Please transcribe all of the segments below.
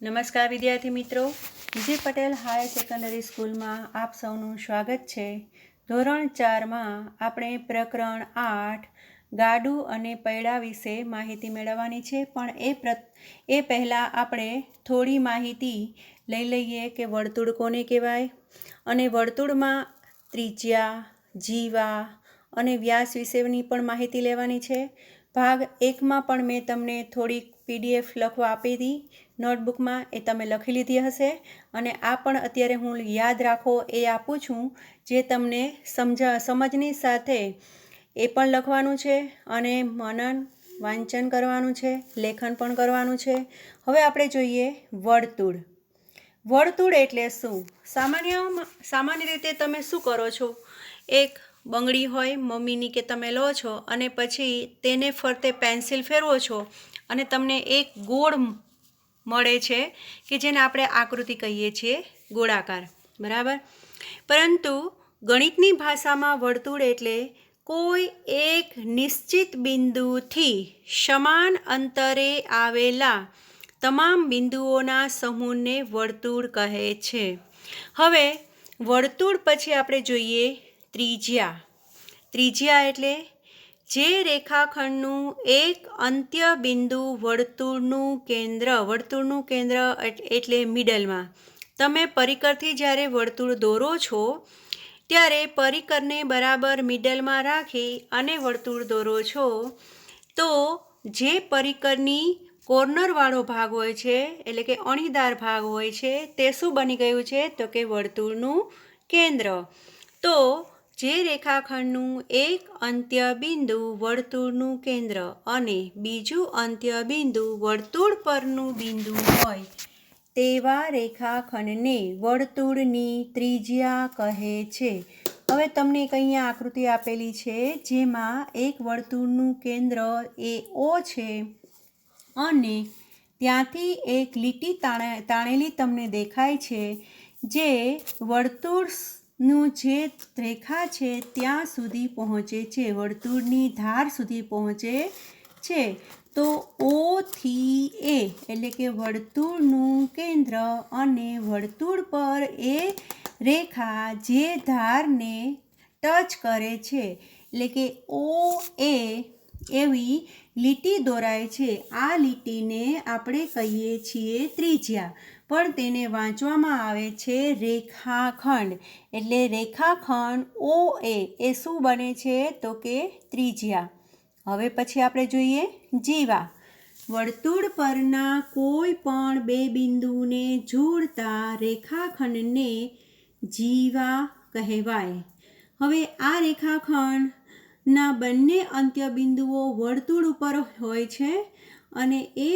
નમસ્કાર વિદ્યાર્થી મિત્રો. વિજય પટેલ હાયર સેકન્ડરી સ્કૂલમાં આપ સૌનું સ્વાગત છે. ધોરણ ચારમાં આપણે પ્રકરણ આઠ, ગાડું અને પૈડા વિશે માહિતી મેળવવાની છે. પણ એ પ્ર એ પહેલાં આપણે થોડી માહિતી લઈ લઈએ કે વર્તુળ કોને કહેવાય? અને વર્તુળમાં ત્રિજ્યા, જીવા અને વ્યાસ વિશેની પણ માહિતી લેવાની છે. ભાગ એકમાં પણ મેં તમને થોડીક પીડીએફ લખવા આપી હતી નોટબુકમાં એ તમે લખી લીધી હશે અને આ પણ અત્યારે હું યાદ રાખો એ આપું છું જે તમને સમજા, સમજની સાથે એ પણ લખવાનું છે અને મનન, વાંચન કરવાનું છે, લેખન પણ કરવાનું છે. હવે આપણે જોઈએ વર્તુળ. વર્તુળ એટલે શું? સામાન્ય સામાન્ય રીતે તમે શું કરો છો? એક બંગડી હોય, મમ્મીની કે તમે લો છો અને પછી તેને ફરતે પેન્સિલ ફેરવો છો અને તમને એક ગોળ મળે છે કે જેને આપણે આકૃતિ કહીએ છીએ ગોળાકાર. બરાબર? પરંતુ ગણિતની ભાષામાં વર્તુળ એટલે કોઈ એક નિશ્ચિત બિંદુથી સમાન અંતરે આવેલા તમામ બિંદુઓના સમૂહને વર્તુળ કહે છે. હવે, વર્તુળ પછી આપણે જોઈએ ત્રિજ્યા. ત્રિજ્યા એટલે જે રેખાખંડનું એક અંત્ય બિંદુ વર્તુળનું કેન્દ્ર વર્તુળનું કેન્દ્ર એટલે મિડલમાં તમે પરિકરથી જ્યારે વર્તુળ દોરો છો, ત્યારે પરિકરને બરાબર મિડલમાં રાખી અને વર્તુળ દોરો છો, તો જે પરિકરની કોર્નરવાળો ભાગ હોય છે, એટલે કે અણીદાર ભાગ હોય છે, તે શું બની ગયું છે? તો કે વર્તુળનું કેન્દ્ર. તો જે રેખાખંડનું એક અંત્ય બિંદુ વર્તુળનું કેન્દ્ર અને બીજું અંત્ય બિંદુ વર્તુળ પરનું બિંદુ હોય, તેવા રેખાખંડને વર્તુળની ત્રિજ્યા કહે છે. હવે તમને એક અહીંયા આકૃતિ આપેલી છે, જેમાં એક વર્તુળનું કેન્દ્ર એ ઓ છે અને ત્યાંથી એક લીટી તાણે, તાણેલી તમને દેખાય છે, જે વર્તુળનું જે રેખા છે, ત્યાં સુધી પહોંચે છે, વર્તુળની ધાર સુધી પહોંચે છે. તો ઓથી એ એટલે કે વર્તુળનું કેન્દ્ર અને વર્તુળ પર એ રેખા જે ધારને ટચ કરે છે, એટલે કે ઓ એ એવી લીટી દોરાય છે. આ લીટીને આપણે કહીએ છીએ ત્રિજ્યા. પણ તેને વાંચવામાં આવે છે રેખાખંડ. એટલે રેખાખંડ ઓ એ એ શું બને છે? તો કે ત્રિજ્યા. હવે પછી આપણે જોઈએ જીવા. વર્તુળ પરના કોઈ પણ બે બિંદુને જોડતા રેખાખંડને જીવા કહેવાય. હવે આ રેખાખંડના બંને અંત્ય બિંદુઓ વર્તુળ ઉપર હોય છે. અને એ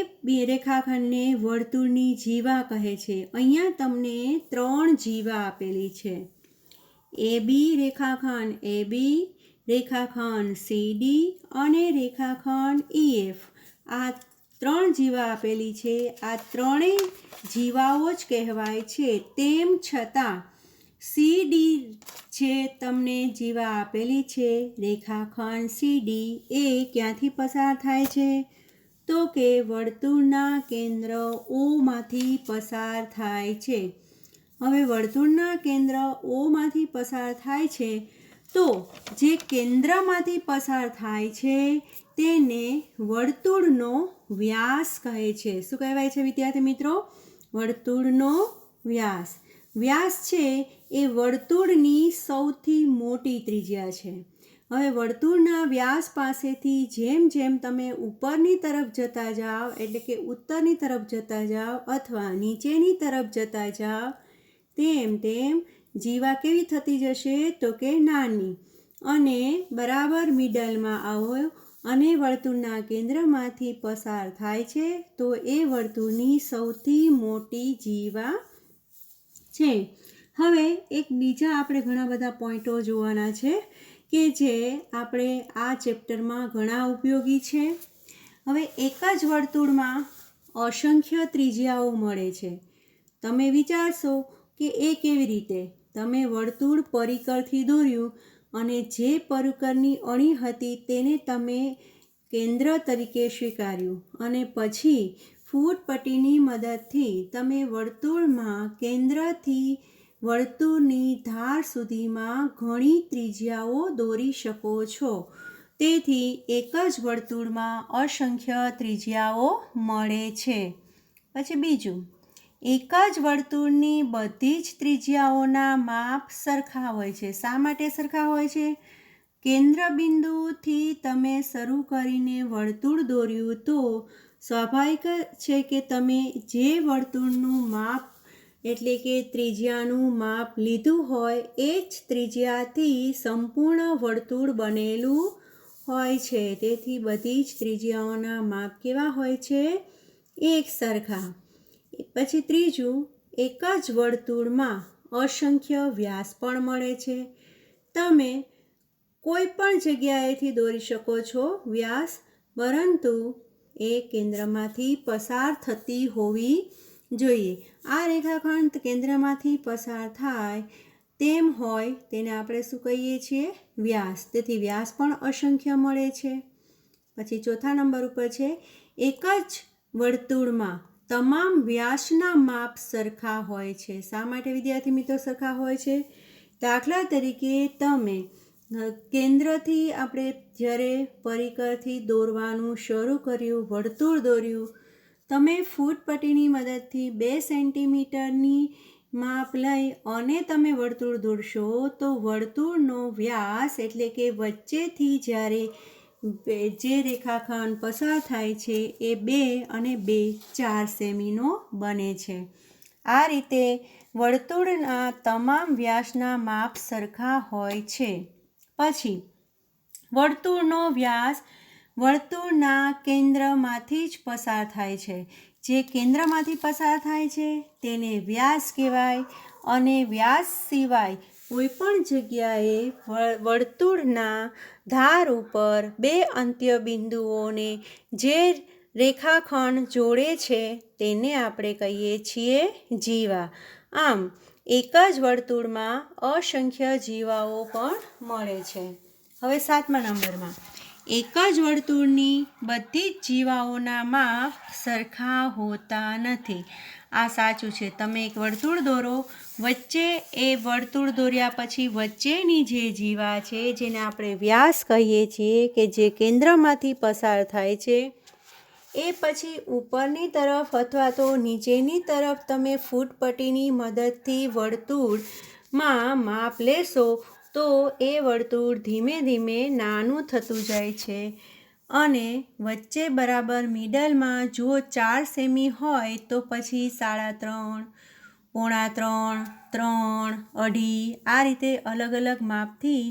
રેખાખંડને વર્તુળની જીવા કહે છે. અહીંયા તમને ત્રણ જીવા આપેલી છે. એ બી રેખાખંડ, એ બી રેખાખંડ, સી ડી અને રેખાખંડ ઈએફ આ ત્રણ જીવા આપેલી છે. આ ત્રણેય જીવાઓ જ કહેવાય છે. તેમ છતાં, સી ડી જે તમને જીવા આપેલી છે, રેખાખંડ, સી ડી, એ ક્યાંથી પસાર થાય છે? તો કે વર્તુળના કેન્દ્ર ઓમાંથી પસાર થાય છે. હવે વર્તુળના કેન્દ્ર ઓમાંથી પસાર થાય છે તો જે કેન્દ્રમાંથી પસાર થાય છે તેને વર્તુળનો વ્યાસ કહે છે. શું કહેવાય છે વિદ્યાર્થી મિત્રો? વર્તુળનો વ્યાસ. વ્યાસ છે એ વર્તુળની સૌથી મોટી ત્રિજ્યા છે. હવે વર્તુળના વ્યાસ પાસેથી જેમ જેમ તમે ઉપરની તરફ જતા જાઓ, એટલે કે ઉત્તરની તરફ જતા જાઓ અથવા નીચેની તરફ જતા જાઓ, તેમ તેમ જીવા કેવી થતી જશે તો કે નાની. અને બરાબર મિડલમાં આવો અને વર્તુળના કેન્દ્રમાંથી પસાર થાય છે, તો એ વર્તુળની સૌથી મોટી જીવા છે. હવે એક બીજા આપણે ઘણા બધા પોઈન્ટો જોવાના છે. કે જે આપણે આ ચેપ્ટરમાં ઘણા ઉપયોગી છે. હવે એક જ વર્તુળમાં અસંખ્ય ત્રિજ્યાઓ મળે છે. તમે વિચારશો કે એ કેવી રીતે? તમે વર્તુળ પરિકરથી દોર્યું અને જે પરિકરની અણી હતી તેને તમે કેન્દ્ર તરીકે સ્વીકાર્યું અને પછી ફૂટ પટ્ટીની મદદથી તમે વર્તુળમાં કેન્દ્રથી વર્તુળની ધાર સુધીમાં ઘણી ત્રિજ્યાઓ દોરી શકો છો. તેથી એક જ વર્તુળમાં અસંખ્ય ત્રિજ્યાઓ મળે છે. પછી બીજું, એક જ વર્તુળની બધી જ ત્રિજ્યાઓના માપ સરખા હોય છે. શા માટે સરખા હોય છે? કેન્દ્ર બિંદુથી તમે શરૂ કરીને વર્તુળ દોર્યું તો સ્વાભાવિક છે કે તમે જે વર્તુળનું માપ એટલે કે ત્રિજ્યાનું માપ લીધું હોય એ જ ત્રિજ્યાથી સંપૂર્ણ વર્તુળ બનેલું હોય છે. તેથી બધી જ ત્રિજ્યાઓના માપ કેવા હોય છે? એક સરખા. પછી ત્રીજું, એક જ વર્તુળમાં અસંખ્ય વ્યાસ પણ મળે છે. તમે કોઈ પણ જગ્યાએથી દોરી શકો છો વ્યાસ, પરંતુ એ કેન્દ્રમાંથી પસાર થતી હોવી જોઈએ. આ રેખાખંડ કેન્દ્રમાંથી પસાર થાય તેમ હોય તેને આપણે શું કહીએ છીએ? વ્યાસ. તેથી વ્યાસ પણ અસંખ્ય મળે છે. પછી ચોથા નંબર ઉપર છે, એક જ વર્તુળમાં તમામ વ્યાસના માપ સરખા હોય છે. શા માટે વિદ્યાર્થી મિત્રો સરખા હોય છે? દાખલા તરીકે તમે કેન્દ્રથી આપણે જ્યારે પરિકરથી દોરવાનું શરૂ કર્યું, વર્તુળ દોર્યું તમે ફૂટ પટ્ટીની મદદથી બે સેન્ટીમીટરની માપ લઈ અને તમે વર્તુળ દોરશો, તો વર્તુળનો વ્યાસ એટલે કે વચ્ચેથી જ્યારે જે રેખાખંડ પસાર થાય છે એ બે અને બે ચાર સેમીનો બને છે. આ રીતે વર્તુળના તમામ વ્યાસના માપ સરખા હોય છે. પછી, વર્તુળનો વ્યાસ વર્તુળના કેન્દ્રમાંથી જ પસાર થાય છે. જે કેન્દ્રમાંથી પસાર થાય છે, તેને વ્યાસ કહેવાય અને વ્યાસ સિવાય કોઈપણ જગ્યાએ વર્તુળના ધાર ઉપર બે અંત્ય બિંદુઓને જે રેખાખંડ જોડે છે તેને આપણે કહીએ છીએ જીવા. આમ, એક જ વર્તુળમાં અસંખ્ય જીવાઓ પણ મળે છે. હવે સાતમા નંબરમાં. એક જ વર્તુળની બધી જ જીવાઓના માપ સરખા હોતા નથી. આ સાચું છે. તમે એક વર્તુળ દોરો, વચ્ચે એ વર્તુળ દોર્યા પછી વચ્ચેની જે જીવા છે, જેને આપણે વ્યાસ કહીએ છીએ કે જે કેન્દ્રમાંથી પસાર થાય છે, એ પછી ઉપરની તરફ અથવા તો નીચેની તરફ તમે ફૂટપટ્ટીની મદદથી વર્તુળમાં માપ લેશો તો એ વર્તુળ ધીમે ધીમે નાનું થતું જાય છે અને વચ્ચે બરાબર મિડલમાં જો ચાર સેમી હોય તો પછી સાડા ત્રણ, પોણા ત્રણ ત્રણ, અઢી આ રીતે અલગ અલગ માપથી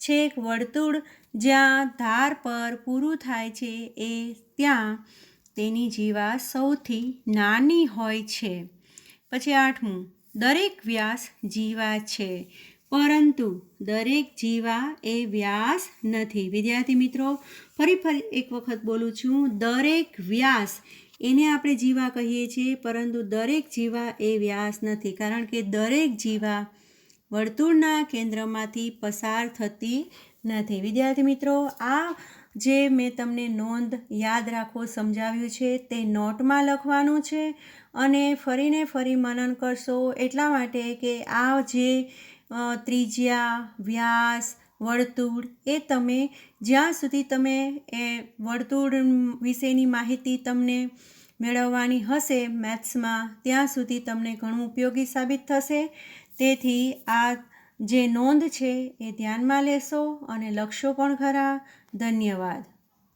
છેક વર્તુળ જ્યાં ધાર પર પૂરું થાય છે એ ત્યાં તેની જીવા સૌથી નાની હોય છે. પછી આઠમું, દરેક વ્યાસ જીવા છે. પરંતુ દરેક જીવા એ વ્યાસ નથી. વિદ્યાર્થી મિત્રો, ફરી ફરી એક વખત બોલું છું, દરેક વ્યાસ એને આપણે જીવા કહીએ છીએ, પરંતુ દરેક જીવા એ વ્યાસ નથી. કારણ કે દરેક જીવા વર્તુળના કેન્દ્રમાંથી પસાર થતી નથી. વિદ્યાર્થી મિત્રો, આ જે મેં તમને નોંધ યાદ રાખો, સમજાવ્યું છે, તે નોટમાં લખવાનું છે અને ફરીને ફરી મનન કરશો એટલા માટે કે આ જે ત્રિજ્યા, વ્યાસ, વર્તુળ એ તમે જ્યાં સુધી તમે એ વર્તુળ વિશેની માહિતી તમને મેળવવાની હશે મેથ્સમાં, ત્યાં સુધી તમને ઘણું ઉપયોગી સાબિત થશે. તેથી આ જે નોંધ છે એ ધ્યાનમાં લેશો અને લખશો પણ ખરા. ધન્યવાદ.